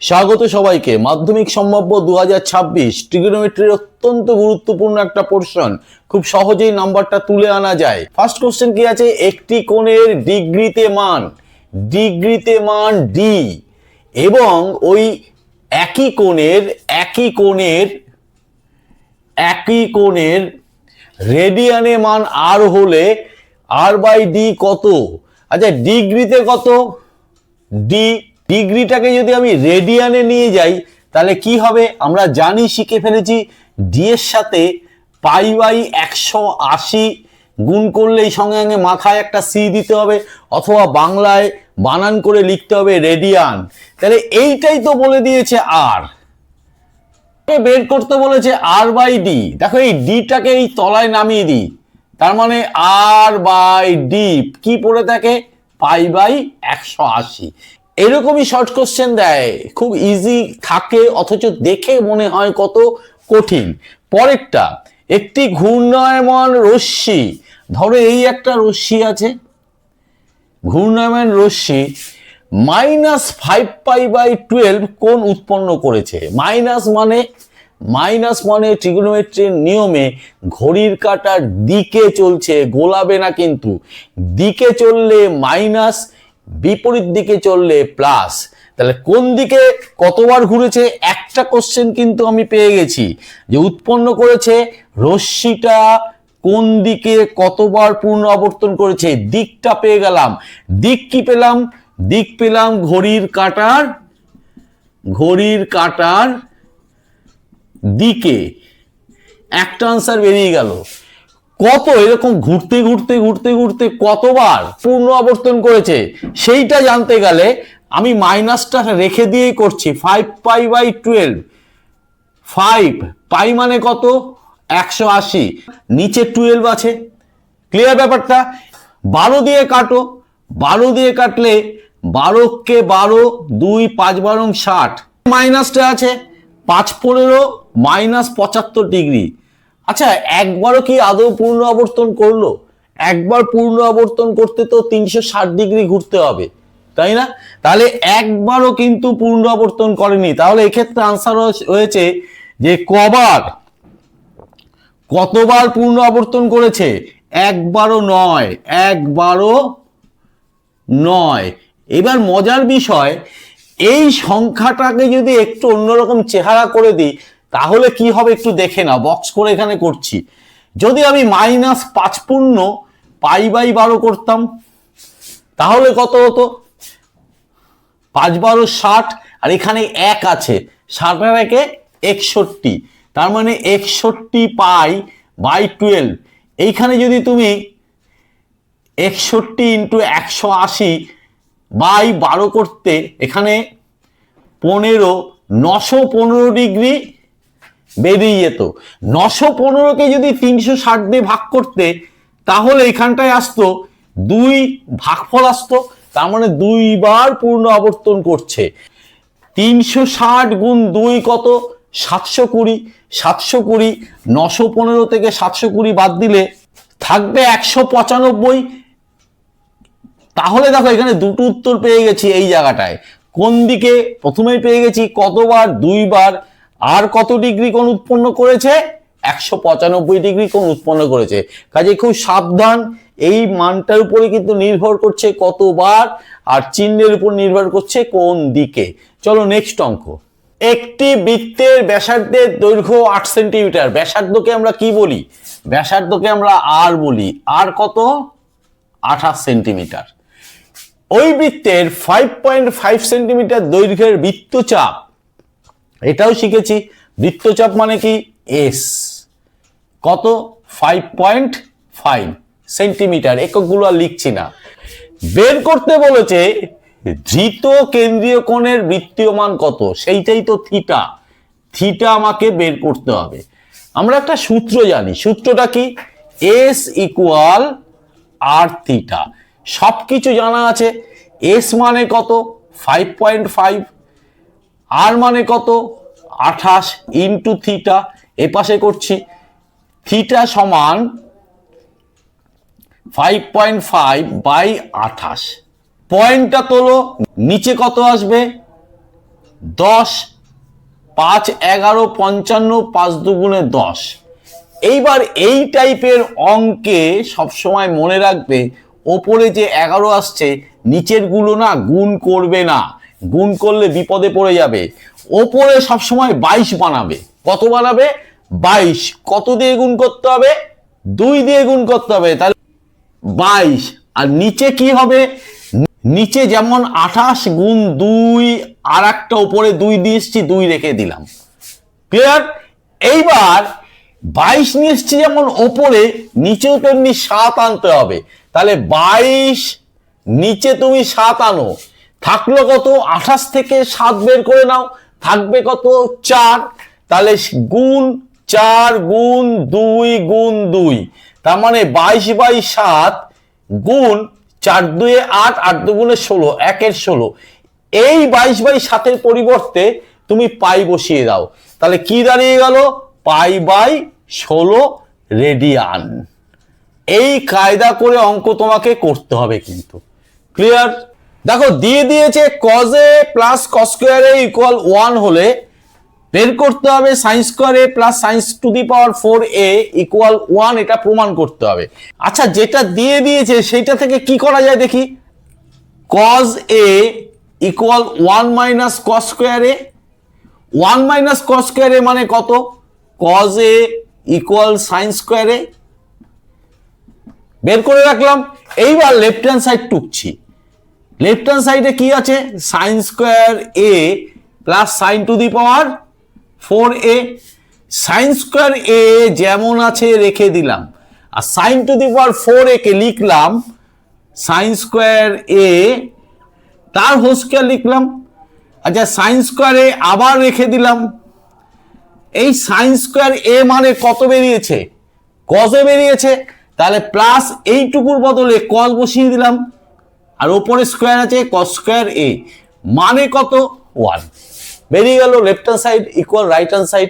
স্বাগত সবাইকে। মাধ্যমিক সম্ভাব্য দু হাজার ছাব্বিশ ট্রিগোনোমেট্রির অত্যন্ত গুরুত্বপূর্ণ একটা পোর্শন খুব সহজেই নাম্বারটা তুলে আনা যায়। ফার্স্ট কোশ্চেন কি আছে? একটি কোণের ডিগ্রিতে মান। ডিগ্রিতে মান ডি এবং ওই একই কোণের একই কোণের একই কোণের রেডিয়ানে মান আর হলে আর বাই ডি কত? আচ্ছা ডিগ্রিতে কত? ডি ডিগ্রিটাকে যদি আমি রেডিয়ানে নিয়ে যাই, তাহলে কি হবে? আমরা জানি, শিখে ফেলেছি ডি এর সাথে পাই বাই একশো আশি গুণ করলেই সঙ্গে সঙ্গে মাথায় একটা সি দিতে হবে, অথবা বাংলায় বানান করে লিখতে হবে রেডিয়ান। তাহলে এইটাই তো বলে দিয়েছে আর বের করতে বলেছে আর বাই ডি দেখো, এই ডিটাকে এই তলায় নামিয়ে দিই। তার মানে আর বাই ডি কি পড়ে থাকে? পাই বাই একশো আশি। এরকমই শর্ট কোশ্চেন দেয়। খুব ইজি থাকে, অথচ দেখে মনে হয় কত কঠিন। পরেরটা, একটি ঘূর্ণায়মান রশ্মি। ধরো এই একটা রশ্মি আছে। ঘূর্ণায়মান রশ্মি minus five pi by twelve কোন উৎপন্ন করেছে। মাইনাস মানে মাইনাস মানে ট্রিগোনোমেট্রির নিয়মে ঘড়ির কাঁটার দিকে চলছে, গোলাবে না কিন্তু। দিকে চললে মাইনাস বিপরীত দিকে চললে প্লাস তাহলে কোন দিকে কতবার ঘুরেছে? একটা কোশ্চেন কিন্তু আমি পেয়ে গেছি যে উৎপন্ন করেছে রশ্মিটা কোন দিকে কতবার পূর্ণ আবর্তন করেছে? দিকটা পেয়ে গেলাম। দিক কি পেলাম? দিক পেলাম ঘড়ির কাঁটার ঘড়ির কাঁটার দিকে। একটা আনসার বেরিয়ে গেল। কত এরকম ঘুরতে ঘুরতে ঘুরতে ঘুরতে কতবার পূর্ণ আবর্তন করেছে, সেইটা জানতে গেলে আমি মাইনাসটা রেখে দিয়েই করছি five pi by twelve five pi মানে কত? একশো আশি। নিচে টুয়েলভ আছে। ক্লিয়ার ব্যাপারটা? বারো দিয়ে কাটো। বারো দিয়ে কাটলে বারোকে বারো, দুই, পাঁচ, বারং, ষাট। মাইনাসটা আছে। পাঁচ পনেরো, মাইনাস পঁচাত্তর ডিগ্রি। আচ্ছা একবারও কি আদৌ পূর্ণ আবর্তন করল? একবার পূর্ণ আবর্তন করতে তো তিনশো ষাট ডিগ্রি ঘুরতে হবে, তাই না? তাহলে একবারও কিন্তু পূর্ণ আবর্তন করেনি। তাহলে এক্ষেত্রে আনসার হয়েছে যে কবার? কতবার পূর্ণ আবর্তন করেছে? একবারও নয় একবারও নয়। এবার মজার বিষয়, এই সংখ্যাটাকে যদি একটু অন্যরকম চেহারা করে দিই তাহলে কি হবে একটু দেখে না বক্স করে এখানে করছি। যদি আমি মাইনাস পাঁচ পূর্ণ পাই বাই বারো করতাম, তাহলে কত হতো? পাঁচ বারো ষাট, আর এখানে এক আছে ষাটের একে একষট্টি, তার মানে একষট্টি পাই বাই টুয়েলভ এইখানে যদি তুমি একষট্টি ইন্টু একশো আশি বাই বারো করতে, এখানে পনেরো, নশো পনেরো ডিগ্রি বেরিয়ে যেত। নশো পনেরোকে যদি তিনশো ষাট দিয়ে ভাগ করতে, তাহলে এখানটায় আসতো দুই ভাগফল আসতো, তার মানে দুইবার পূর্ণ আবর্তন করছে। তিনশো ষাট গুণ দুই কত? সাতশো কুড়ি। সাতশো কুড়ি, নশো পনেরো থেকে সাতশো কুড়ি বাদ দিলে থাকবে একশো পঁচানব্বই। তাহলে দেখো এখানে দুটো উত্তর পেয়ে গেছি এই জায়গাটায়। কোন দিকে? প্রথমেই পেয়ে গেছি কতবার? দুইবার। আর কত ডিগ্রি কোণ উৎপন্ন করেছে? একশো পঁচানব্বই ডিগ্রি কোণ উৎপন্ন করেছে। কাজে খুব সাবধান, এই মানটার উপরে কিন্তু নির্ভর করছে কতবার আর চিহ্নের উপর নির্ভর করছে কোন দিকে। চলো নেক্সট অঙ্ক। একটি বৃত্তের ব্যাসার্ধের দৈর্ঘ্য আট সেন্টিমিটার। ব্যাসার্ধকে আমরা কি বলি? ব্যাসার্ধকে আমরা আর বলি। আর কত? আঠাশ সেন্টিমিটার। ওই বৃত্তের ফাইভ পয়েন্ট ফাইভ সেন্টিমিটার দৈর্ঘ্যের বৃত্তচাপ এটাও শিখেছি। বৃত্তচাপ মানে কি? এস কত? ফাইভ পয়েন্ট ফাইভ সেন্টিমিটার এককগুলো আর লিখছি না। বের করতে বলেছে, ধৃত কেন্দ্রীয় কোণের বৃত্তীয় মান কত? সেইটাই তো থিটা থিটা আমাকে বের করতে হবে। আমরা একটা সূত্র জানি। সূত্রটা কি? এস ইকুয়াল আর থিটা সব কিছু জানা আছে। এস মানে কত? ফাইভ পয়েন্ট ফাইভ আর মানে কত? আঠাশ ইন্টু থিটা এ পাশে করছি। থিটা সমান ফাইভ পয়েন্ট ফাইভ বাই আঠাশ। পয়েন্টটা তোলো, নিচে কত আসবে? দশ, পাঁচ, এগারো, পঞ্চান্ন, পাঁচ দুগুণে দশ। এইবার এই টাইপের অঙ্কে সবসময় মনে রাখবে, ওপরে যে এগারো আসছে নিচেরগুলো না গুণ করবে না। গুণ করলে বিপদে পড়ে যাবে। ওপরে সবসময় বাইশ বানাবে। কত বানাবে? বাইশ। কত দিয়ে গুণ করতে হবে? দুই দিয়ে গুণ করতে হবে। তাহলে বাইশ। আর নিচে কি হবে? নিচে যেমন আঠাশ গুণ দুই আর একটা উপরে দুই দিয়ে এসছি, দুই রেখে দিলাম। ক্লিয়ার? এইবার বাইশ নিয়ে এসছি যেমন ওপরে, নিচেও তেমনি সাত আনতে হবে। তাহলে বাইশ, নিচে তুমি সাত আনো। থাকল কত? আঠাশ থেকে সাত বের করে নাও। থাকবে কত? চার। তাহলে গুণ চার গুণ দুই গুণ দুই। তার মানে বাইশ বাই সাত গুণ চার দুয়ে আট আট দুগুণে ষোলো, একের ষোলো। এই বাইশ বাই সাতের পরিবর্তে তুমি পাই বসিয়ে দাও। তাহলে কি দাঁড়িয়ে গেল? পাই বাই ষোলো রেডিয়ান। এই কায়দা করে অঙ্ক তোমাকে করতে হবে কিন্তু। ক্লিয়ার? দেখো, দিয়ে দিয়েছে কজে প্লাস কস্কোয়ারে ইকুয়াল ওয়ান হলে বের করতে হবে sine square A plus sines to the power four A equal one এটা প্রমাণ করতে হবে। আচ্ছা যেটা দিয়ে দিয়েছে, সেইটা থেকে কি করা যায় দেখি? Cos A equal one minus cos square A one minus cos square A মানে কত? Cos A equal sine square A বের করে রাখলাম। এইবার লেফট হ্যান্ড সাইড টুকছি। লেফট হ্যান্ড সাইডে কি আছে? Sine square A plus sine to the power four A sine square A যেমন আছে, রেখে দিলাম। আর sine to the power four A কে লিখলাম সাইন স্কোয়ার এ তার হোল লিখলাম। আচ্ছা সাইন স্কোয়ার এ আবার রেখে দিলাম। এই সাইন স্কোয়ার এ মানে কত বেরিয়েছে? কজে বেরিয়েছে। তাহলে প্লাস এইটুকুর বদলে কস বসিয়ে দিলাম। আর ওপরে স্কোয়ার আছে কস স্কোয়ার এ মানে কত? ওয়ান বেরিয়ে গেল left hand side equal right hand side